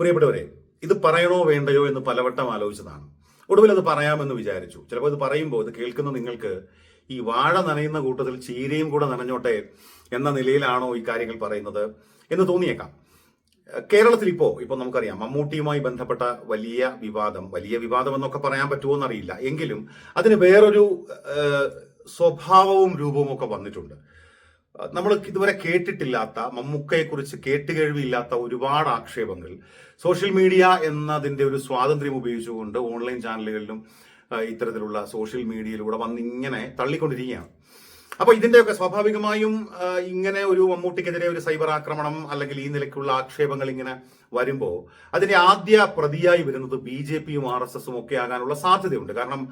പ്രിയപ്പെട്ടവരെ ഇത് പറയണോ വേണ്ടയോ എന്ന് പലവട്ടം ആലോചിച്ചതാണ്. ഒടുവിൽ അത് പറയാമെന്ന് വിചാരിച്ചു. ചിലപ്പോൾ ഇത് പറയുമ്പോൾ ഇത് കേൾക്കുന്ന നിങ്ങൾക്ക് ഈ വാഴ നനയുന്ന കൂട്ടത്തിൽ ചീരയും കൂടെ നനഞ്ഞോട്ടെ എന്ന നിലയിലാണോ ഈ കാര്യങ്ങൾ പറയുന്നത് എന്ന് തോന്നിയേക്കാം. കേരളത്തിൽ ഇപ്പോൾ ഇപ്പോൾ നമുക്കറിയാം മമ്മൂട്ടിയുമായി ബന്ധപ്പെട്ട വലിയ വിവാദം വലിയ വിവാദം എന്നൊക്കെ പറയാൻ പറ്റുമോ എന്നറിയില്ല. എങ്കിലും അതിന് വേറൊരു സ്വഭാവവും രൂപവും ഒക്കെ വന്നിട്ടുണ്ട്. നമ്മൾ ഇതുവരെ കേട്ടിട്ടില്ലാത്ത മമ്മൂക്കയെക്കുറിച്ച് കേട്ടുകേഴ്വിയില്ലാത്ത ഒരുപാട് ആക്ഷേപങ്ങൾ. സോഷ്യൽ മീഡിയ എന്നതിന്റെ ഒരു സ്വാതന്ത്ര്യം ഉപയോഗിച്ചുകൊണ്ട് ഓൺലൈൻ ചാനലുകളിലും ഇത്തരത്തിലുള്ള സോഷ്യൽ മീഡിയയിലൂടെ വന്നിങ്ങനെ തള്ളിക്കൊണ്ടിരിക്കുകയാണ്. അപ്പൊ ഇതിന്റെയൊക്കെ സ്വാഭാവികമായും ഇങ്ങനെ ഒരു മമ്മൂട്ടിക്കെതിരെ ഒരു സൈബർ ആക്രമണം അല്ലെങ്കിൽ ഈ നിലയ്ക്കുള്ള ആക്ഷേപങ്ങൾ ഇങ്ങനെ വരുമ്പോൾ അതിന്റെ ആദ്യ പ്രതിയായി വരുന്നത് ബി ജെ പിയും ആർ എസ് എസും ഒക്കെ ആകാനുള്ള സാധ്യതയുണ്ട്. കാരണം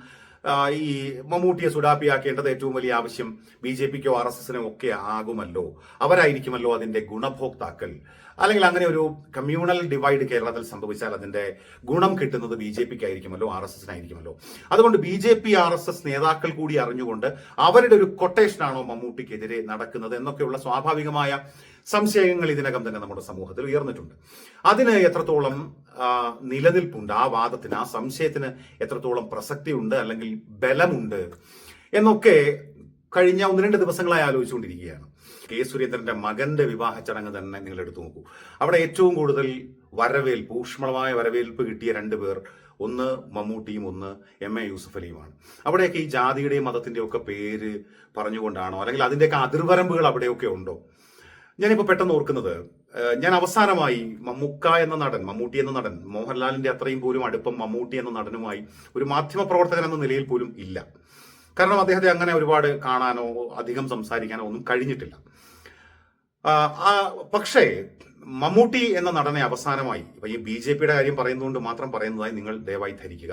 ഈ മമ്മൂട്ടിയെ സുഡാപ്പിയാക്കേണ്ടത് ഏറ്റവും വലിയ ആവശ്യം ബി ജെ പിക്കോ ആർ എസ് എസിനോ ഒക്കെ ആകുമല്ലോ. അവരായിരിക്കുമല്ലോ അതിന്റെ ഗുണഭോക്താക്കൾ. അല്ലെങ്കിൽ അങ്ങനെ ഒരു കമ്മ്യൂണൽ ഡിവൈഡ് കേരളത്തിൽ സംഭവിച്ചാൽ അതിന്റെ ഗുണം കിട്ടുന്നത് ബി ജെ പിക്ക് ആയിരിക്കുമല്ലോ ആർ എസ് എസിനായിരിക്കുമല്ലോ. അതുകൊണ്ട് B J P R S S നേതാക്കൾ കൂടി അറിഞ്ഞുകൊണ്ട് അവരുടെ ഒരു കൊട്ടേഷനാണോ മമ്മൂട്ടിക്കെതിരെ നടക്കുന്നത് എന്നൊക്കെയുള്ള സ്വാഭാവികമായ സംശയങ്ങൾ ഇതിനകം തന്നെ നമ്മുടെ സമൂഹത്തിൽ ഉയർന്നിട്ടുണ്ട്. അതിന് എത്രത്തോളം നിലനിൽപ്പുണ്ട്? ആ വാദത്തിന് ആ സംശയത്തിന് എത്രത്തോളം പ്രസക്തിയുണ്ട് അല്ലെങ്കിൽ ബലമുണ്ട് എന്നൊക്കെ കഴിഞ്ഞ ഒന്ന് രണ്ട് ദിവസങ്ങളായി ആലോചിച്ചുകൊണ്ടിരിക്കുകയാണ്. കെ സുരേന്ദ്രന്റെ മകന്റെ വിവാഹ ചടങ്ങ് തന്നെ നിങ്ങൾ എടുത്തു നോക്കൂ. അവിടെ ഏറ്റവും കൂടുതൽ വരവേൽപ്പ് ഊഷ്മളമായ വരവേൽപ്പ് കിട്ടിയ രണ്ട് പേർ ഒന്ന് മമ്മൂട്ടിയും ഒന്ന് എം എ യൂസഫ് അലിയുമാണ് അവിടെയൊക്കെ ഈ ജാതിയുടെയും മതത്തിന്റെയും ഒക്കെ പേര് പറഞ്ഞുകൊണ്ടാണോ? അല്ലെങ്കിൽ അതിന്റെയൊക്കെ അതിർവരമ്പുകൾ അവിടെയൊക്കെ ഉണ്ടോ? ഞാനിപ്പോൾ പെട്ടെന്ന് ഓർക്കുന്നത് ഞാൻ അവസാനമായി മമ്മൂക്ക എന്ന നടൻ മമ്മൂട്ടി എന്ന നടൻ മോഹൻലാലിന്റെ അത്രയും പോലും അടുപ്പം മമ്മൂട്ടി എന്ന നടനുമായി ഒരു മാധ്യമ പ്രവർത്തകൻ എന്ന നിലയിൽ പോലും ഇല്ല. കാരണം അദ്ദേഹത്തെ അങ്ങനെ ഒരുപാട് കാണാനോ അധികം സംസാരിക്കാനോ ഒന്നും കഴിഞ്ഞിട്ടില്ല. പക്ഷേ മമ്മൂട്ടി എന്ന നടനെ അവസാനമായി ഇപ്പൊ ഈ ബി ജെ പിയുടെ കാര്യം പറയുന്നതുകൊണ്ട് മാത്രം പറയുന്നതായി നിങ്ങൾ ദയവായി ധരിക്കുക.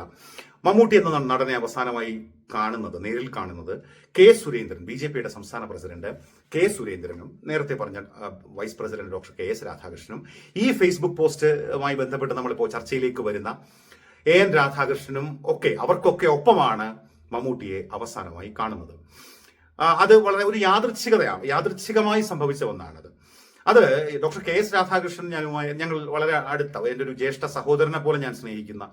മമ്മൂട്ടി എന്ന നടനെ അവസാനമായി കാണുന്നത് നേരിൽ കാണുന്നത് കെ സുരേന്ദ്രൻ ബി ജെ പിയുടെ സംസ്ഥാന പ്രസിഡന്റ് കെ സുരേന്ദ്രനും നേരത്തെ പറഞ്ഞ vice president doctor K S രാധാകൃഷ്ണനും ഈ ഫേസ്ബുക്ക് പോസ്റ്റുമായി ബന്ധപ്പെട്ട് നമ്മളിപ്പോൾ ചർച്ചയിലേക്ക് വരുന്ന എ എൻ രാധാകൃഷ്ണനും ഒക്കെ അവർക്കൊക്കെ ഒപ്പമാണ് മമ്മൂട്ടിയെ അവസാനമായി കാണുന്നത്. അത് വളരെ ഒരു യാദൃച്ഛികതയാണ്. യാദൃച്ഛികമായി സംഭവിച്ച ഒന്നാണത്. അത് ഡോക്ടർ കെ എസ് രാധാകൃഷ്ണൻ ഞാനുമായി ഞങ്ങൾ വളരെ അടുത്ത എന്റെ ഒരു ജ്യേഷ്ഠ സഹോദരനെ പോലെ ഞാൻ സ്നേഹിക്കുന്ന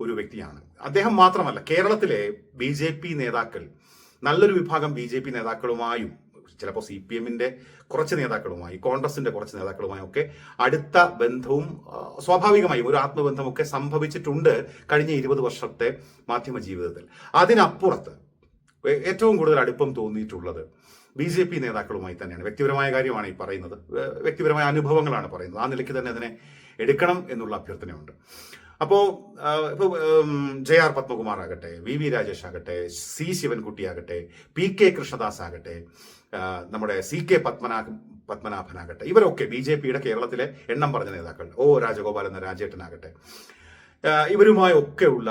ഒരു വ്യക്തിയാണ്. അദ്ദേഹം മാത്രമല്ല കേരളത്തിലെ ബി ജെ പി നേതാക്കൾ നല്ലൊരു വിഭാഗം ബി ജെ പി നേതാക്കളുമായും ചിലപ്പോൾ സി പി എമ്മിന്റെ കുറച്ച് നേതാക്കളുമായി കോൺഗ്രസിന്റെ കുറച്ച് നേതാക്കളുമായും ഒക്കെ അടുത്ത ബന്ധവും സ്വാഭാവികമായും ഒരു ആത്മബന്ധമൊക്കെ സംഭവിച്ചിട്ടുണ്ട് കഴിഞ്ഞ ഇരുപത് വർഷത്തെ മാധ്യമ ജീവിതത്തിൽ. അതിനപ്പുറത്ത് ഏറ്റവും കൂടുതൽ അടുപ്പം തോന്നിയിട്ടുള്ളത് ബി ജെ പി നേതാക്കളുമായി തന്നെയാണ്. വ്യക്തിപരമായ കാര്യമാണ് ഈ പറയുന്നത്. വ്യക്തിപരമായ അനുഭവങ്ങളാണ് പറയുന്നത്. ആ നിലയ്ക്ക് തന്നെ അതിനെ എടുക്കണം എന്നുള്ള അഭ്യർത്ഥനയുണ്ട്. അപ്പോൾ ഇപ്പോൾ ഇപ്പൊ ജെ ആർ പത്മകുമാർ ആകട്ടെ വി വി രാജേഷ് ആകട്ടെ സി ശിവൻകുട്ടി ആകട്ടെ പി കെ കൃഷ്ണദാസ് ആകട്ടെ നമ്മുടെ സി കെ പത്മനാഭൻ പത്മനാഭനാകട്ടെ ഇവരൊക്കെ ബി ജെ പിയുടെ കേരളത്തിലെ എണ്ണം പറഞ്ഞ നേതാക്കൾ. ഓ രാജഗോപാൽ എന്ന രാജേട്ടനാകട്ടെ. ഇവരുമായി ഒക്കെയുള്ള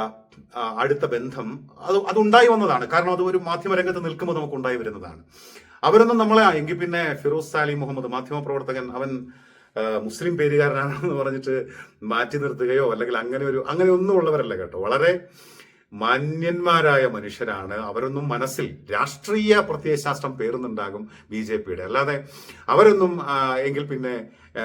അടുത്ത ബന്ധം അത് അതുണ്ടായി വന്നതാണ്. കാരണം അത് ഒരു മാധ്യമരംഗത്ത് നിൽക്കുമ്പോൾ നമുക്ക് ഉണ്ടായി വരുന്നതാണ്. അവരൊന്നും നമ്മളെ എങ്കിൽ പിന്നെ ഫിറോസ് സാലി മുഹമ്മദ് മാധ്യമ പ്രവർത്തകൻ അവൻ മുസ്ലിം പേരുകാരനാണെന്ന് പറഞ്ഞിട്ട് മാറ്റി നിർത്തുകയോ അല്ലെങ്കിൽ അങ്ങനെ ഒരു അങ്ങനെ ഒന്നും ഉള്ളവരല്ല കേട്ടോ. വളരെ മാന്യന്മാരായ മനുഷ്യരാണ്. അവരൊന്നും മനസ്സിൽ രാഷ്ട്രീയ പ്രത്യയശാസ്ത്രം പേറുന്നുണ്ടാകും ബി ജെ പിയുടെ. അല്ലാതെ അവരൊന്നും എങ്കിൽ പിന്നെ ആ,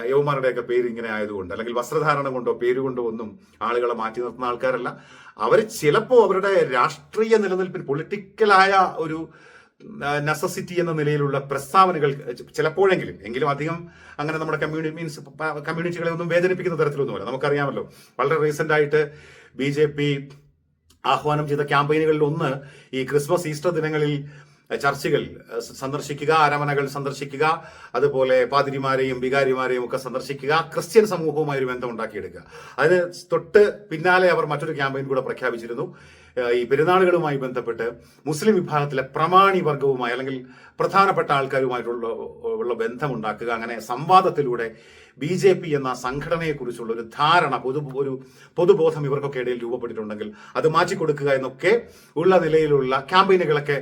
പേര് ഇങ്ങനെ ആയതുകൊണ്ട് അല്ലെങ്കിൽ വസ്ത്രധാരണം കൊണ്ടോ പേരുകൊണ്ടോ ഒന്നും ആളുകളെ മാറ്റി നിർത്തുന്ന ആൾക്കാരല്ല. അവർ ചിലപ്പോൾ അവരുടെ രാഷ്ട്രീയ നിലനിൽപ്പിന് പൊളിറ്റിക്കലായ ഒരു നെസസിറ്റി എന്ന നിലയിലുള്ള പ്രസ്താവനകൾ ചിലപ്പോഴെങ്കിലും എങ്കിലും അധികം അങ്ങനെ നമ്മുടെ കമ്മ്യൂണിറ്റി മീൻസ് കമ്മ്യൂണിറ്റികളെ ഒന്നും വേദനിപ്പിക്കുന്ന തരത്തിലൊന്നുമല്ല. നമുക്കറിയാമല്ലോ വളരെ റീസെന്റ് ആയിട്ട് ബി ജെ പി ആഹ്വാനം ചെയ്ത ക്യാമ്പയിനുകളിൽ ഒന്ന് ഈ ക്രിസ്മസ് ഈസ്റ്റർ ദിനങ്ങളിൽ ചർച്ചുകൾ സന്ദർശിക്കുക അരമനകൾ സന്ദർശിക്കുക അതുപോലെ പാതിരിമാരെയും വികാരിമാരെയും ഒക്കെ സന്ദർശിക്കുക ക്രിസ്ത്യൻ സമൂഹവുമായി ഒരു ബന്ധം ഉണ്ടാക്കിയെടുക്കുക അതിന് തൊട്ട് പിന്നാലെ അവർ മറ്റൊരു ക്യാമ്പയിൻ കൂടെ പ്രഖ്യാപിച്ചിരുന്നു. ഈ പെരുന്നാളുകളുമായി ബന്ധപ്പെട്ട് മുസ്ലിം വിഭാഗത്തിലെ പ്രമാണി വർഗവുമായി അല്ലെങ്കിൽ പ്രധാനപ്പെട്ട ആൾക്കാരുമായിട്ടുള്ള ഉള്ള ബന്ധമുണ്ടാക്കുക അങ്ങനെ സംവാദത്തിലൂടെ ബി ജെ പി എന്ന സംഘടനയെക്കുറിച്ചുള്ള ഒരു ധാരണ പൊതു ഒരു പൊതുബോധം ഇവർക്കൊക്കെ ഇടയിൽ രൂപപ്പെട്ടിട്ടുണ്ടെങ്കിൽ അത് മാറ്റിക്കൊടുക്കുക എന്നൊക്കെ ഉള്ള നിലയിലുള്ള ക്യാമ്പയിനുകളൊക്കെ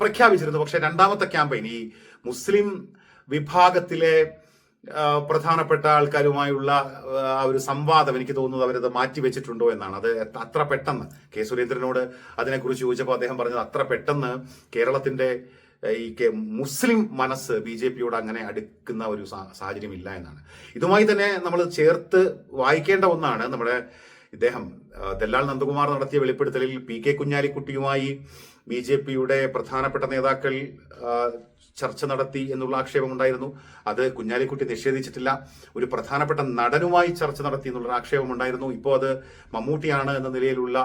പ്രഖ്യാപിച്ചിരുന്നു. പക്ഷേ രണ്ടാമത്തെ ക്യാമ്പയിൻ ഈ മുസ്ലിം വിഭാഗത്തിലെ പ്രധാനപ്പെട്ട ആൾക്കാരുമായുള്ള ആ ഒരു സംവാദം എനിക്ക് തോന്നുന്നത് അവരത് മാറ്റിവെച്ചിട്ടുണ്ടോ എന്നാണ്. അത് അത്ര പെട്ടെന്ന് കെ സുരേന്ദ്രനോട് അതിനെക്കുറിച്ച് ചോദിച്ചപ്പോൾ അദ്ദേഹം പറഞ്ഞത് അത്ര പെട്ടെന്ന് കേരളത്തിന്റെ ഈ മുസ്ലിം മനസ്സ് ബി ജെ പിയോട് അങ്ങനെ അടുക്കുന്ന ഒരു സാഹചര്യം ഇല്ല എന്നാണ്. ഇതുമായി തന്നെ നമ്മൾ ചേർത്ത് വായിക്കേണ്ട ഒന്നാണ് നമ്മുടെ ഇദ്ദേഹം ദല്ലാൽ നന്ദകുമാർ നടത്തിയ വെളിപ്പെടുത്തലിൽ പി കെ കുഞ്ഞാലിക്കുട്ടിയുമായി ബി ജെ പിയുടെ പ്രധാനപ്പെട്ട നേതാക്കൾ ചർച്ച നടത്തി എന്നുള്ള ആക്ഷേപമുണ്ടായിരുന്നു അത് കുഞ്ഞാലിക്കുട്ടി നിഷേധിച്ചിട്ടില്ല. ഒരു പ്രധാനപ്പെട്ട നടനുമായി ചർച്ച നടത്തി എന്നുള്ള ആക്ഷേപമുണ്ടായിരുന്നു ഇപ്പോൾ അത് മമ്മൂട്ടിയാണ് എന്ന നിലയിലുള്ള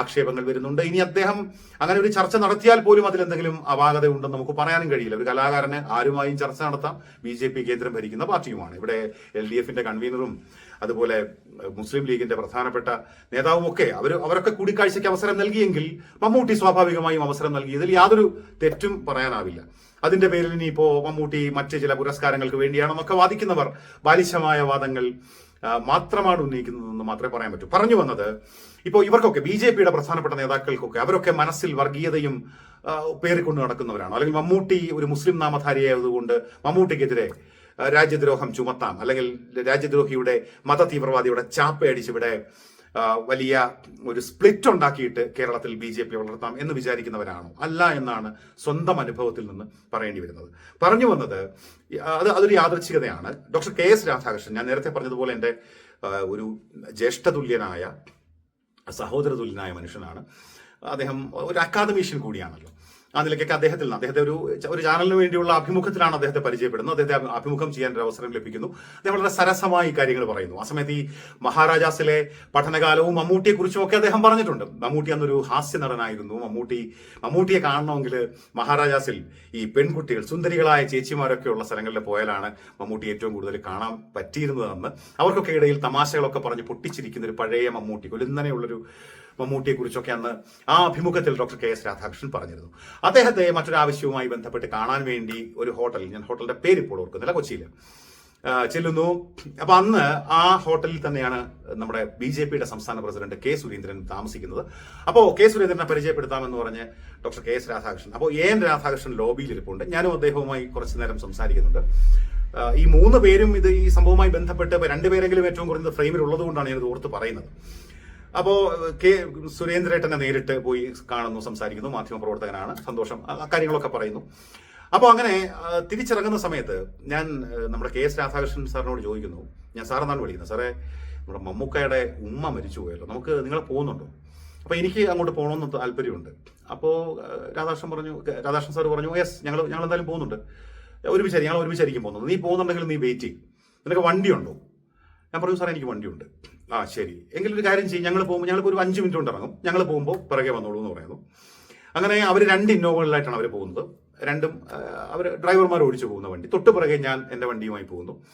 ആക്ഷേപങ്ങൾ വരുന്നുണ്ട്. ഇനി അദ്ദേഹം അങ്ങനെ ഒരു ചർച്ച നടത്തിയാൽ പോലും അതിലെന്തെങ്കിലും അപാകത ഉണ്ടെന്ന് നമുക്ക് പറയാനും കഴിയില്ല. ഒരു കലാകാരന് ആരുമായും ചർച്ച നടത്താം. ബി ജെ പി കേന്ദ്രം ഭരിക്കുന്ന പാർട്ടിയുമാണ്. ഇവിടെ എൽ ഡി എഫിന്റെ കൺവീനറും അതുപോലെ മുസ്ലിം ലീഗിന്റെ പ്രധാനപ്പെട്ട നേതാവും ഒക്കെ അവർ അവരൊക്കെ കൂടിക്കാഴ്ചയ്ക്ക് അവസരം നൽകിയെങ്കിൽ മമ്മൂട്ടി സ്വാഭാവികമായും അവസരം നൽകിയതിൽ യാതൊരു തെറ്റും പറയാനാവില്ല. അതിന്റെ പേരിൽ ഇനിയിപ്പോ മമ്മൂട്ടി മറ്റ് ചില പുരസ്കാരങ്ങൾക്ക് വേണ്ടിയാണെന്നൊക്കെ വാദിക്കുന്നവർ ബാലിശമായ വാദങ്ങൾ മാത്രമാണ് ഉന്നയിക്കുന്നതെന്ന് മാത്രമേ പറയാൻ പറ്റൂ. പറഞ്ഞു വന്നത് ഇപ്പോൾ ഇവർക്കൊക്കെ ബി ജെ പിയുടെ പ്രധാനപ്പെട്ട നേതാക്കൾക്കൊക്കെ അവരൊക്കെ മനസ്സിൽ വർഗീയതയും പേറിക്കൊണ്ട് നടക്കുന്നവരാണ്. അല്ലെങ്കിൽ മമ്മൂട്ടി ഒരു മുസ്ലിം നാമധാരിയായതുകൊണ്ട് മമ്മൂട്ടിക്കെതിരെ രാജ്യദ്രോഹം ചുമത്താം. അല്ലെങ്കിൽ രാജ്യദ്രോഹിയുടെ മത തീവ്രവാദിയുടെ ചാപ്പയടിച്ച് ഇവിടെ വലിയ ഒരു സ്പ്ലിറ്റ് ഉണ്ടാക്കിയിട്ട് കേരളത്തിൽ ബി ജെ പി വളർത്താം എന്ന് വിചാരിക്കുന്നവരാണോ? അല്ല എന്നാണ് സ്വന്തം അനുഭവത്തിൽ നിന്ന് പറയേണ്ടി വരുന്നത്. പറഞ്ഞു വന്നത് അത് അതൊരു യാദൃച്ഛികതയാണ്. ഡോക്ടർ കെ എസ് രാധാകൃഷ്ണൻ ഞാൻ നേരത്തെ പറഞ്ഞതുപോലെ എന്റെ ഒരു ജ്യേഷ്ഠതുല്യനായ സഹോദര തുല്യനായ മനുഷ്യനാണ്. അദ്ദേഹം ഒരു അക്കാദമീഷ്യൻ കൂടിയാണല്ലോ. ആ നിലയ്ക്കൊക്കെ അദ്ദേഹത്തിൽ നിന്ന് അദ്ദേഹത്തെ ഒരു ഒരു ചാനലിന് വേണ്ടിയുള്ള അഭിമുഖത്തിലാണ് അദ്ദേഹത്തെ പരിചയപ്പെടുന്നത്. അദ്ദേഹത്തെ അഭിമുഖം ചെയ്യാൻ ഒരു അവസരം ലഭിക്കുന്നു. അദ്ദേഹം വളരെ സരസമായി കാര്യങ്ങൾ പറയുന്നു. ആ സമയത്ത് ഈ മഹാരാജാസിലെ പഠനകാലവും മമ്മൂട്ടിയെ കുറിച്ചും ഒക്കെ അദ്ദേഹം പറഞ്ഞിട്ടുണ്ട്. മമ്മൂട്ടി അന്നൊരു ഹാസ്യ നടനായിരുന്നു മമ്മൂട്ടി മമ്മൂട്ടിയെ കാണണമെങ്കിൽ മഹാരാജാസിൽ ഈ പെൺകുട്ടികൾ സുന്ദരികളായ ചേച്ചിമാരൊക്കെ ഉള്ള സ്ഥലങ്ങളിൽ പോയാലാണ് മമ്മൂട്ടി ഏറ്റവും കൂടുതൽ കാണാൻ പറ്റിയിരുന്നതെന്ന്. അവർക്കൊക്കെ ഇടയിൽ തമാശകളൊക്കെ പറഞ്ഞ് പൊട്ടിച്ചിരിക്കുന്ന ഒരു പഴയ മമ്മൂട്ടി കൊലുന്നനെയുള്ളൊരു മമ്മൂട്ടിയെ കുറിച്ചൊക്കെ അന്ന് ആ അഭിമുഖത്തിൽ ഡോക്ടർ കെ എസ് രാധാകൃഷ്ണൻ പറഞ്ഞിരുന്നു. അദ്ദേഹത്തെ മറ്റൊരാവശ്യവുമായി ബന്ധപ്പെട്ട് കാണാൻ വേണ്ടി ഒരു ഹോട്ടൽ ഞാൻ ഹോട്ടലിന്റെ പേര് ഇപ്പോൾ ഓർക്കുന്നില്ല കൊച്ചിയിൽ ചെല്ലുന്നു. അപ്പൊ അന്ന് ആ ഹോട്ടലിൽ തന്നെയാണ് നമ്മുടെ ബി ജെ പിയുടെ സംസ്ഥാന പ്രസിഡന്റ് കെ സുരേന്ദ്രൻ താമസിക്കുന്നത്. അപ്പോൾ കെ സുരേന്ദ്രനെ പരിചയപ്പെടുത്താമെന്ന് പറഞ്ഞ് ഡോക്ടർ കെ എസ് രാധാകൃഷ്ണൻ. അപ്പോൾ എ എൻ രാധാകൃഷ്ണൻ ലോബിയിൽ ഇരിപ്പുണ്ട് ഞാനും അദ്ദേഹവുമായി കുറച്ചു നേരം സംസാരിക്കുന്നുണ്ട്. ഈ മൂന്ന് പേരും ഇത് ഈ സംഭവവുമായി ബന്ധപ്പെട്ട് രണ്ടുപേരെങ്കിലും ഏറ്റവും കുറഞ്ഞത് ഫ്രെയിമിൽ ഉള്ളതുകൊണ്ടാണ് ഞാനിത് ഓർത്ത് പറയുന്നത്. അപ്പോ കെ സുരേന്ദ്രേട്ടനെ നേരിട്ട് പോയി കാണുന്നു സംസാരിക്കുന്നു മാധ്യമപ്രവർത്തകനാണ്. സന്തോഷം. കാര്യങ്ങളൊക്കെ പറയുന്നു. അപ്പോൾ അങ്ങനെ തിരിച്ചിറങ്ങുന്ന സമയത്ത് ഞാൻ നമ്മുടെ കെ എസ് രാധാകൃഷ്ണൻ സാറിനോട് ചോദിക്കുന്നു. ഞാൻ സാറെന്നാണ് വിളിക്കുന്നത്? സാറേ നമ്മുടെ മമ്മൂക്കയുടെ ഉമ്മ മരിച്ചു പോയല്ലോ. നമുക്ക് നിങ്ങൾ പോകുന്നുണ്ടോ? അപ്പോൾ എനിക്ക് അങ്ങോട്ട് പോകണമെന്ന് താല്പര്യമുണ്ട്. അപ്പോൾ രാധാകൃഷ്ണൻ പറഞ്ഞു രാധാകൃഷ്ണൻ സാർ പറഞ്ഞു യെസ് ഞങ്ങൾ ഞങ്ങൾ എന്തായാലും പോകുന്നുണ്ട്. ഒരുമിച്ചായിരിക്കും ഞങ്ങൾ ഒരുമിച്ചായിരിക്കും പോകുന്നത്. നീ പോകുന്നുണ്ടെങ്കിൽ നീ വെയിറ്റ് ചെയ്യും. നിനക്ക് വണ്ടിയുണ്ടോ? ഞാൻ പറഞ്ഞു സാറേ എനിക്ക് വണ്ടിയുണ്ട്. ആ ശരി. എങ്കിലൊരു കാര്യം ചെയ്യും. ഞങ്ങൾ പോകുമ്പോൾ ഞങ്ങൾക്ക് ഒരു അഞ്ച് മിനിറ്റ് കൊണ്ട് ഇറങ്ങും. ഞങ്ങൾ പോകുമ്പോൾ പിറകെ വന്നോളൂ എന്ന് പറയുന്നു. അങ്ങനെ അവർ രണ്ട് ഇന്നോവകളിലായിട്ടാണ് അവർ പോകുന്നത്. രണ്ടും അവർ ഡ്രൈവർമാർ ഓടിച്ചു പോകുന്ന വണ്ടി. തൊട്ട് പിറകെ ഞാൻ എന്റെ വണ്ടിയുമായി പോകുന്നു.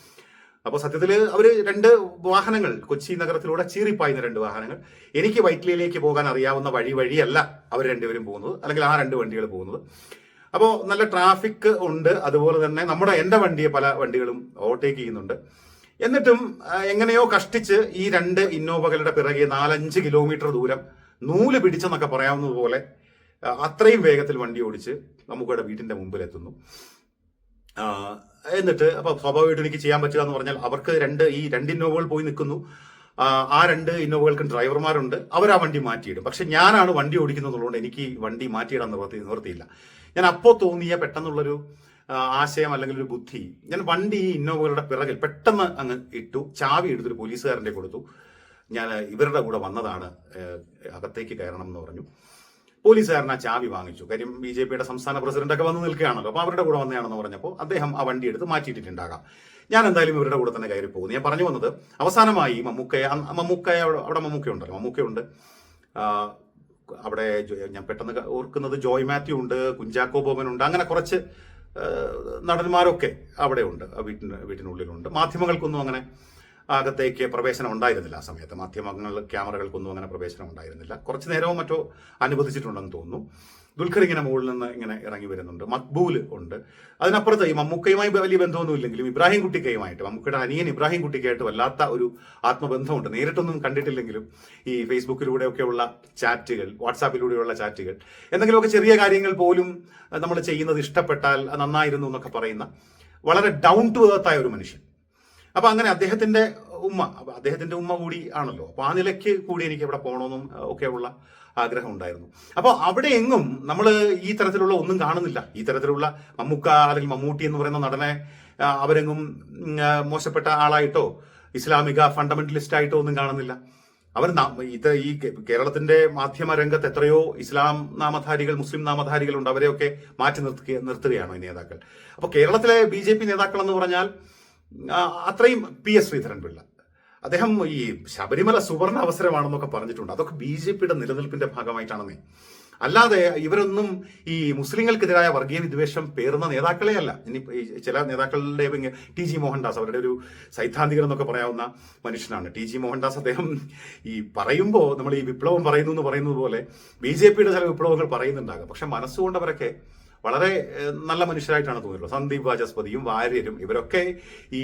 അപ്പോൾ സത്യത്തിൽ അവർ രണ്ട് വാഹനങ്ങൾ കൊച്ചി നഗരത്തിലൂടെ ചീറിപ്പായുന്ന രണ്ട് വാഹനങ്ങൾ. എനിക്ക് വൈറ്റ്ലിയിലേക്ക് പോകാൻ അറിയാവുന്ന വഴി വഴിയല്ല അവർ രണ്ടുപേരും പോകുന്നത്. അല്ലെങ്കിൽ ആ രണ്ട് വണ്ടികൾ പോകുന്നത്. അപ്പോൾ നല്ല ട്രാഫിക് ഉണ്ട്. അതുപോലെ തന്നെ നമ്മുടെ എന്റെ വണ്ടിയെ പല വണ്ടികളും ഓവർടേക്ക് ചെയ്യുന്നുണ്ട്. എന്നിട്ടും എങ്ങനെയോ കഷ്ടിച്ച് ഈ രണ്ട് ഇന്നോവകളുടെ പിറകെ നാലഞ്ച് കിലോമീറ്റർ ദൂരം നൂൽ പിടിച്ചെന്നൊക്കെ പറയാവുന്നതുപോലെ അത്രയും വേഗത്തിൽ വണ്ടി ഓടിച്ച് നമുക്കിവിടെ മുമ്പിൽ എത്തുന്നു എന്നിട്ട് അപ്പൊ സ്വാഭാവികമായിട്ടും എനിക്ക് ചെയ്യാൻ പറ്റുക എന്ന് പറഞ്ഞാൽ അവർക്ക് രണ്ട് ഈ രണ്ട് ഇന്നോവകൾ പോയി നിൽക്കുന്നു. ആ, രണ്ട് ഇന്നോവകൾക്കും ഡ്രൈവർമാരുണ്ട്. അവർ ആ വണ്ടി മാറ്റിയിടും. പക്ഷെ ഞാനാണ് വണ്ടി ഓടിക്കുന്നതുകൊണ്ട് എനിക്ക് വണ്ടി മാറ്റിയിടാൻ നിവർത്തി നിവർത്തിയില്ല. ഞാൻ അപ്പോൾ തോന്നിയ പെട്ടെന്നുള്ളൊരു ആശയം അല്ലെങ്കിൽ ഒരു ബുദ്ധി. ഞാൻ വണ്ടി ഈ ഇന്നോവകളുടെ പിറകിൽ പെട്ടെന്ന് അങ്ങ് ഇട്ടു ചാവി എടുത്തൊരു പോലീസുകാരന്റെ കൊടുത്തു. ഞാൻ ഇവരുടെ കൂടെ വന്നതാണ് അകത്തേക്ക് കയറണം എന്ന് പറഞ്ഞു. പോലീസുകാരൻ ആ ചാവി വാങ്ങിച്ചു. കാര്യം ബി ജെ പിയുടെ സംസ്ഥാന പ്രസിഡന്റൊക്കെ വന്ന് നിൽക്കുകയാണല്ലോ. അപ്പോൾ അവരുടെ കൂടെ വന്നതാണെന്ന് പറഞ്ഞപ്പോൾ അദ്ദേഹം ആ വണ്ടി എടുത്ത് മാറ്റിയിട്ടിട്ടുണ്ടാകാം. ഞാൻ എന്തായാലും ഇവരുടെ കൂടെ തന്നെ കയറി പോകുന്നു. ഞാൻ പറഞ്ഞു വന്നത് അവസാനമായി മമ്മൂക്കയെ മമ്മൂക്കയെ അവിടെ അവിടെ മമ്മൂക്ക ഉണ്ടല്ലോ. മമ്മൂക്കയുണ്ട് അവിടെ ഞാൻ പെട്ടെന്ന് ഓർക്കുന്നത് ജോയ് മാത്യു ഉണ്ട് കുഞ്ചാക്കോ ബോബൻ ഉണ്ട്. അങ്ങനെ കുറച്ച് നടന്മാരൊക്കെ അവിടെ ഉണ്ട് വീട്ടിന് വീട്ടിനുള്ളിലുണ്ട്. മാധ്യമങ്ങൾക്കൊന്നും അങ്ങനെ അകത്തേക്ക് പ്രവേശനം ഉണ്ടായിരുന്നില്ല ആ സമയത്ത്. മാധ്യമങ്ങൾ ക്യാമറകൾക്കൊന്നും അങ്ങനെ പ്രവേശനം ഉണ്ടായിരുന്നില്ല. കുറച്ച് നേരവും മറ്റോ അനുവദിച്ചിട്ടുണ്ടെന്ന് തോന്നുന്നു. ദുൽഖർ ഇങ്ങനെ മുകളിൽ നിന്ന് ഇങ്ങനെ ഇറങ്ങി വരുന്നുണ്ട്. മക്ബൂൽ ഉണ്ട്. അതിനപ്പുറത്ത് ഈ മമ്മൂക്കയുമായി വലിയ ബന്ധമൊന്നും ഇല്ലെങ്കിലും ഇബ്രാഹിം കുട്ടിക്കയുമായിട്ട് മമ്മൂക്കയുടെ അനിയൻ ഇബ്രാഹിം കുട്ടിക്കായിട്ട് വല്ലാത്ത ഒരു ആത്മബന്ധമുണ്ട്. നേരിട്ടൊന്നും കണ്ടിട്ടില്ലെങ്കിലും ഈ ഫേസ്ബുക്കിലൂടെയൊക്കെയുള്ള ചാറ്റുകൾ വാട്സാപ്പിലൂടെയുള്ള ചാറ്റുകൾ എന്തെങ്കിലുമൊക്കെ ചെറിയ കാര്യങ്ങൾ പോലും നമ്മൾ ചെയ്യുന്നത് ഇഷ്ടപ്പെട്ടാൽ നന്നായിരുന്നു എന്നൊക്കെ പറയുന്ന വളരെ ഡൗൺ ടു എർത്ത് ആയ ഒരു മനുഷ്യൻ. അപ്പൊ അങ്ങനെ അദ്ദേഹത്തിന്റെ ഉമ്മ അദ്ദേഹത്തിന്റെ ഉമ്മ കൂടി ആണല്ലോ. അപ്പൊ ആ നിലയ്ക്ക് കൂടി എനിക്ക് ഇവിടെ പോകണമെന്നും ഒക്കെയുള്ള ആഗ്രഹം ഉണ്ടായിരുന്നു അപ്പോൾ അവിടെ എങ്ങും നമ്മൾ ഈ തരത്തിലുള്ള ഒന്നും കാണുന്നില്ല. ഈ തരത്തിലുള്ള മമ്മൂക്ക അല്ലെങ്കിൽ മമ്മൂട്ടി എന്ന് പറയുന്ന നടനെ അവരെങ്ങും മോശപ്പെട്ട ആളായിട്ടോ ഇസ്ലാമിക ഫണ്ടമെന്റലിസ്റ്റ് ആയിട്ടോ ഒന്നും കാണുന്നില്ല. അവർ ഇത് ഈ കേരളത്തിന്റെ മാധ്യമ രംഗത്ത് എത്രയോ ഇസ്ലാം നാമധാരികൾ മുസ്ലിം നാമധാരികളുണ്ട് അവരെയൊക്കെ മാറ്റി നിർത്തുക നിർത്തുകയാണ് ഈ നേതാക്കൾ. അപ്പൊ കേരളത്തിലെ ബി നേതാക്കൾ എന്ന് പറഞ്ഞാൽ അത്രയും പി എസ് ശ്രീധരൻപിള്ള. അദ്ദേഹം ഈ ശബരിമല സുവർണ അവസരമാണെന്നൊക്കെ പറഞ്ഞിട്ടുണ്ട്. അതൊക്കെ ബി ജെ പിയുടെ നിലനിൽപ്പിന്റെ ഭാഗമായിട്ടാണെന്നേ. അല്ലാതെ ഇവരൊന്നും ഈ മുസ്ലിങ്ങൾക്കെതിരായ വർഗീയ വിദ്വേഷം പേറുന്ന നേതാക്കളെ അല്ല. ഇനി ചില നേതാക്കളുടെ ടി ജി മോഹൻദാസ് അവരുടെ ഒരു സൈദ്ധാന്തികൻ എന്നൊക്കെ പറയാവുന്ന മനുഷ്യനാണ്. ടി ജി മോഹൻദാസ് അദ്ദേഹം ഈ പറയുമ്പോൾ നമ്മൾ ഈ വിപ്ലവം പറയുന്നു എന്ന് പറയുന്നത് പോലെ ബി ജെ പിയുടെ ചില വിപ്ലവങ്ങൾ പറയുന്നുണ്ടാകും. പക്ഷെ മനസ്സുകൊണ്ടവരൊക്കെ വളരെ നല്ല മനുഷ്യരായിട്ടാണ് തോന്നിയിട്ടുള്ളത്. സന്ദീപ് വാചസ്പതിയും വാര്യരും ഇവരൊക്കെ ഈ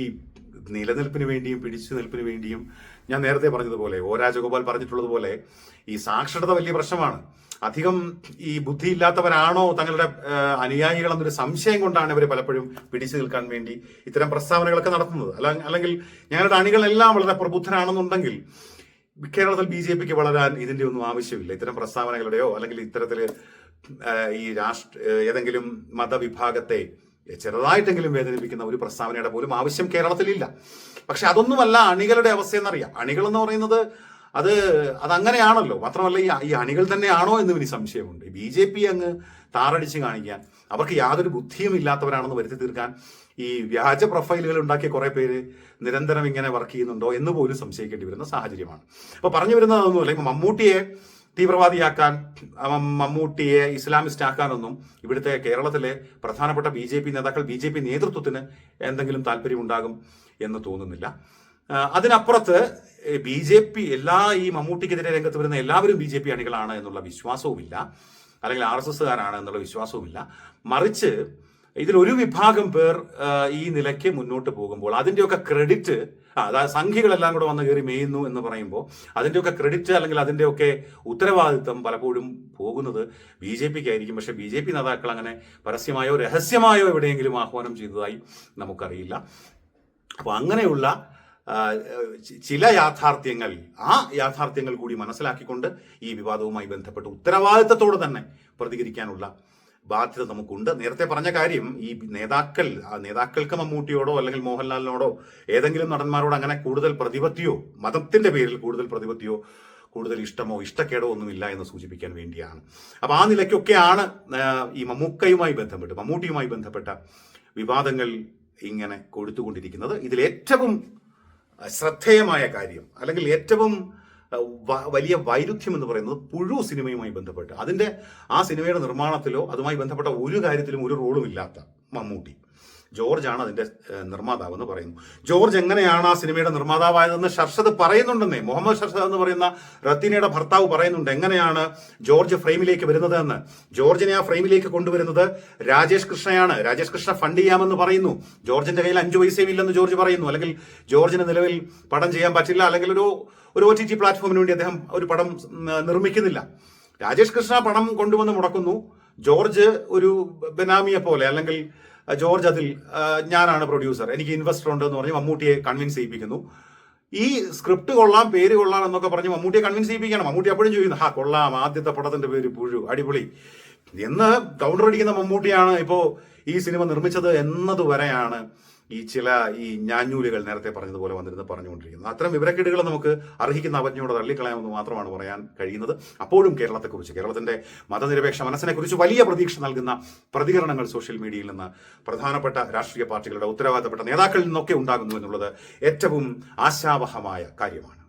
നിലനിൽപ്പിന് വേണ്ടിയും പിടിച്ചു നിൽപ്പിന് വേണ്ടിയും ഞാൻ നേരത്തെ പറഞ്ഞതുപോലെ ഓ രാജഗോപാൽ പറഞ്ഞിട്ടുള്ളതുപോലെ ഈ സാക്ഷരത വലിയ പ്രശ്നമാണ്. അധികം ഈ ബുദ്ധി ഇല്ലാത്തവരാണോ തങ്ങളുടെ അനുയായികൾ എന്നൊരു സംശയം കൊണ്ടാണ് ഇവർ പലപ്പോഴും പിടിച്ചു നിൽക്കാൻ വേണ്ടി ഇത്തരം പ്രസ്താവനകളൊക്കെ നടത്തുന്നത്. അല്ല അല്ലെങ്കിൽ ഞങ്ങളുടെ അണികളെല്ലാം വളരെ പ്രബുദ്ധരാണെന്നുണ്ടെങ്കിൽ കേരളത്തിൽ ബി ജെ പിക്ക് വളരാൻ ഇതിന്റെ ഒന്നും ആവശ്യമില്ല. ഇത്തരം പ്രസ്താവനകളുടെയോ അല്ലെങ്കിൽ ഇത്തരത്തിൽ ഈ രാഷ്ട്ര ഏതെങ്കിലും മതവിഭാഗത്തെ ചെറുതായിട്ടെങ്കിലും വേദനിപ്പിക്കുന്ന ഒരു പ്രസ്താവനയുടെ പോലും ആവശ്യം കേരളത്തിലില്ല. പക്ഷെ അതൊന്നുമല്ല അണികളുടെ അവസ്ഥ അവസ്ഥയെന്നറിയാം. അണികൾ എന്ന് പറയുന്നത് അത് അതങ്ങനെയാണല്ലോ. മാത്രമല്ല ഈ ഈ അണികൾ തന്നെയാണോ എന്ന് ഇനി സംശയമുണ്ട്. ബി ജെ പി അങ്ങ് താറടിച്ച് കാണിക്കാൻ അവർക്ക് യാതൊരു ബുദ്ധിയും ഇല്ലാത്തവരാണെന്ന് വരുത്തി തീർക്കാൻ ഈ വ്യാജ പ്രൊഫൈലുകൾ ഉണ്ടാക്കിയ കുറെ പേര് നിരന്തരം ഇങ്ങനെ വർക്ക് ചെയ്യുന്നുണ്ടോ എന്ന് പോലും സംശയിക്കേണ്ടി വരുന്ന സാഹചര്യമാണ്. അപ്പൊ പറഞ്ഞു വരുന്നത് അതൊന്നുമല്ല. ഇപ്പൊ മമ്മൂട്ടിയെ തീവ്രവാദിയാക്കാൻ മമ്മൂട്ടിയെ ഇസ്ലാമിസ്റ്റ് ആക്കാനൊന്നും ഇവിടുത്തെ കേരളത്തിലെ പ്രധാനപ്പെട്ട ബി ജെ പി നേതാക്കൾ ബി ജെ പി നേതൃത്വത്തിന് എന്തെങ്കിലും താല്പര്യമുണ്ടാകും എന്ന് തോന്നുന്നില്ല. അതിനപ്പുറത്ത് ബി ജെ പി എല്ലാ ഈ മമ്മൂട്ടിക്കെതിരെ രംഗത്ത് വരുന്ന എല്ലാവരും ബി ജെ പി അണികളാണ് എന്നുള്ള വിശ്വാസവുമില്ല. അല്ലെങ്കിൽ ആർ എസ് എസ്സുകാരാണ് എന്നുള്ള വിശ്വാസവുമില്ല. മറിച്ച് ഇതിലൊരു വിഭാഗം പേർ ഈ നിലയ്ക്ക് മുന്നോട്ട് പോകുമ്പോൾ അതിന്റെയൊക്കെ ക്രെഡിറ്റ് അതായത് സംഖ്യകളെല്ലാം കൂടെ വന്ന് കയറി മേയുന്നു എന്ന് പറയുമ്പോൾ അതിന്റെയൊക്കെ ക്രെഡിറ്റ് അല്ലെങ്കിൽ അതിന്റെയൊക്കെ ഉത്തരവാദിത്വം പലപ്പോഴും പോകുന്നത് ബി ജെ പിക്ക് ആയിരിക്കും പക്ഷേ ബി ജെ പി നേതാക്കൾ അങ്ങനെ പരസ്യമായോ രഹസ്യമായോ എവിടെയെങ്കിലും ആഹ്വാനം ചെയ്തതായി നമുക്കറിയില്ല. അപ്പോൾ അങ്ങനെയുള്ള ചില യാഥാർത്ഥ്യങ്ങൾ ആ യാഥാർത്ഥ്യങ്ങൾ കൂടി മനസ്സിലാക്കിക്കൊണ്ട് ഈ വിവാദവുമായി ബന്ധപ്പെട്ട് ഉത്തരവാദിത്തത്തോടെ തന്നെ പ്രതികരിക്കാനുള്ള ബാധ്യത നമുക്കുണ്ട്. നേരത്തെ പറഞ്ഞ കാര്യം ഈ നേതാക്കൾ നേതാക്കൾക്ക് മമ്മൂട്ടിയോടോ അല്ലെങ്കിൽ മോഹൻലാലിനോടോ ഏതെങ്കിലും നടന്മാരോട് അങ്ങനെ കൂടുതൽ പ്രതിപത്തിയോ മതത്തിന്റെ പേരിൽ കൂടുതൽ പ്രതിപത്തിയോ കൂടുതൽ ഇഷ്ടമോ ഇഷ്ടക്കേടോ ഒന്നുമില്ല എന്ന് സൂചിപ്പിക്കാൻ വേണ്ടിയാണ്. അപ്പൊ ആ നിലയ്ക്കൊക്കെയാണ് ഈ മമ്മൂക്കയുമായി ബന്ധപ്പെട്ട് മമ്മൂട്ടിയുമായി ബന്ധപ്പെട്ട വിവാദങ്ങൾ ഇങ്ങനെ കൊടുത്തുകൊണ്ടിരിക്കുന്നത്. ഇതിൽ ഏറ്റവും ശ്രദ്ധേയമായ കാര്യം അല്ലെങ്കിൽ ഏറ്റവും വലിയ വൈരുദ്ധ്യം എന്ന് പറയുന്നത് പുഴു സിനിമയുമായി ബന്ധപ്പെട്ട്. അതിന്റെ ആ സിനിമയുടെ നിർമ്മാണത്തിലോ അതുമായി ബന്ധപ്പെട്ട ഒരു കാര്യത്തിലും ഒരു റോളും ഇല്ലാത്ത മമ്മൂട്ടി. ജോർജ് ആണ് അതിന്റെ നിർമ്മാതാവ് എന്ന് പറയുന്നു. ജോർജ് എങ്ങനെയാണ് ആ സിനിമയുടെ നിർമ്മാതാവായതെന്ന് ഷർഷദ് പറയുന്നുണ്ടെന്നേ. മുഹമ്മദ് ഷർഷദ് എന്ന് പറയുന്ന റത്തീനയുടെ ഭർത്താവ് പറയുന്നുണ്ട് എങ്ങനെയാണ് ജോർജ് ഫ്രെയിമിലേക്ക് വരുന്നത് എന്ന് ജോർജിനെ ആ ഫ്രെയിമിലേക്ക് കൊണ്ടുവരുന്നത് രാജേഷ് കൃഷ്ണയാണ്. രാജേഷ് കൃഷ്ണ ഫണ്ട് ചെയ്യാമെന്ന് പറയുന്നു. ജോർജിന്റെ കയ്യിൽ അഞ്ചു പൈസയും ഇല്ലെന്ന് ജോർജ് പറയുന്നു. അല്ലെങ്കിൽ ജോർജിന് നിലവിൽ പടം ചെയ്യാൻ പറ്റില്ല. അല്ലെങ്കിൽ ഒരു ഒരു ഒ ടി ടി പ്ലാറ്റ്ഫോമിന് വേണ്ടി അദ്ദേഹം ഒരു പടം നിർമ്മിക്കുന്നില്ല. രാജേഷ് കൃഷ്ണ പണം കൊണ്ടുവന്ന് മുടക്കുന്നു. ജോർജ് ഒരു ബെനാമിയെ പോലെ അല്ലെങ്കിൽ ജോർജ് അതിൽ ഞാനാണ് പ്രൊഡ്യൂസർ എനിക്ക് ഇൻവെസ്റ്റർ ഉണ്ട് എന്ന് പറഞ്ഞ് മമ്മൂട്ടിയെ കൺവിൻസ് ചെയ്യിപ്പിക്കുന്നു. ഈ സ്ക്രിപ്റ്റ് കൊള്ളാം പേര് കൊള്ളാം എന്നൊക്കെ പറഞ്ഞ് മമ്മൂട്ടിയെ കൺവിൻസ് ചെയ്യിപ്പിക്കണം. മമ്മൂട്ടി അപ്പോഴും ചോദിക്കുന്നു ഹാ കൊള്ളാം. ആദ്യത്തെ പടത്തിന്റെ പേര് പുഴു. അടിപൊളി. എന്ന് കൗണ്ടർ അടിക്കുന്ന മമ്മൂട്ടിയാണ് ഇപ്പോ ഈ സിനിമ നിർമ്മിച്ചത് എന്നത് വരെയാണ് ഈ ചില ഈ ഞാഞ്ഞൂലുകൾ നേരത്തെ പറഞ്ഞതുപോലെ വന്നിരുന്ന് പറഞ്ഞുകൊണ്ടിരിക്കുന്നത് അത്തരം വിവരക്കേടുകൾ നമുക്ക് അർഹിക്കുന്ന അവജ്ഞയോടെ തള്ളിക്കളയാമെന്ന് മാത്രമാണ് പറയാൻ കഴിയുന്നത്. അപ്പോഴും കേരളത്തെക്കുറിച്ച് കേരളത്തിന്റെ മതനിരപേക്ഷ മനസ്സിനെക്കുറിച്ച് വലിയ പ്രതീക്ഷ നൽകുന്ന പ്രതികരണങ്ങൾ സോഷ്യൽ മീഡിയയിൽ നിന്ന് പ്രധാനപ്പെട്ട രാഷ്ട്രീയ പാർട്ടികളുടെ ഉത്തരവാദിത്തപ്പെട്ട നേതാക്കളിൽ നിന്നൊക്കെ ഉണ്ടാകുന്നു എന്നുള്ളത് ഏറ്റവും ആശാവഹമായ കാര്യമാണ്.